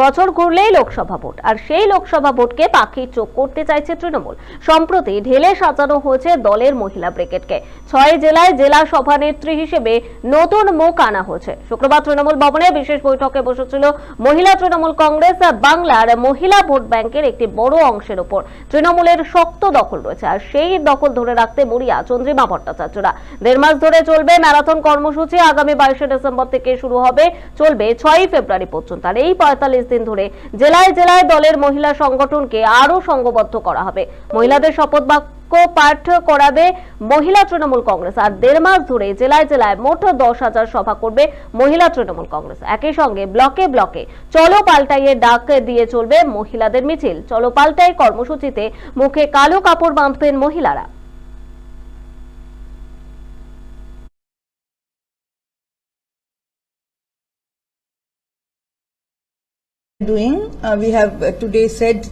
বছর ঘুরলেই লোকসভা ভোট, আর সেই লোকসভা ভোটকে পাখির চোখ করতে চাইছে তৃণমূল। সম্প্রতি ঢেলে সাজানো হয়েছে দলের মহিলা ব্রিগেডকে। ছয় জেলায় জেলা সভানেত্রী হিসেবে নতুন মুখ আনা হয়েছে। শুক্রবার তৃণমূল ভবনে বিশেষ বৈঠকে বসেছিল মহিলা তৃণমূল কংগ্রেস বাংলার মহিলা ভোট ব্যাংকের একটি বড় অংশের উপর তৃণমূলের শক্ত দখল রয়েছে, আর সেই দখল ধরে রাখতে মরিয়া চন্দ্রিমা ভট্টাচার্যরা। দেড় মাস ধরে চলবে ম্যারাথন কর্মসূচি। আগামী বাইশে ডিসেম্বর থেকে শুরু হবে, চলবে ছয়ই ফেব্রুয়ারি পর্যন্ত। আর এই পঁয়তাল্লিশ দিন ধরে জেলায় জেলায় দলের মহিলা সংগঠনকে আরও সংঘবদ্ধ করা হবে। মহিলাদের শপথ বাক্য পাঠ করাবে মহিলা তৃণমূল কংগ্রেস আর দেড় মাস ধরে জেলায় জেলায় মোট দশ হাজার সভা করবে মহিলা তৃণমূল কংগ্রেস। একই সঙ্গে ব্লকে ব্লকে চলো পাল্টাইয়ে ডাক দিয়ে চলবে মহিলাদের মিছিল। চলো পাল্টাই কর্মসূচিতে মুখে কালো কাপড় বাঁধবেন মহিলারা। Doing. Uh, we have uh, today said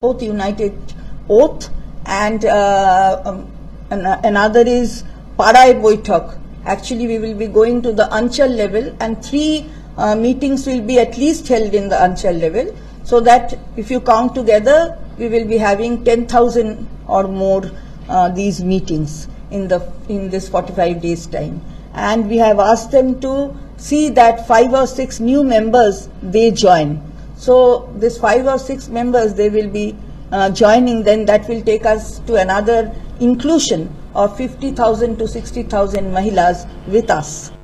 both united oath and uh, um, an- another is Parai Boitok. Actually, we will be going to the Anchal level and three uh, meetings will be at least held in the Anchal level so that if you count together, we will be having 10,000 or more uh, these meetings in the in this 45 days time and we have asked them to see that five or six new members they join. So this five or six members they will be uh, joining then that will take us to another inclusion of 50000 to 60000 mahilas with us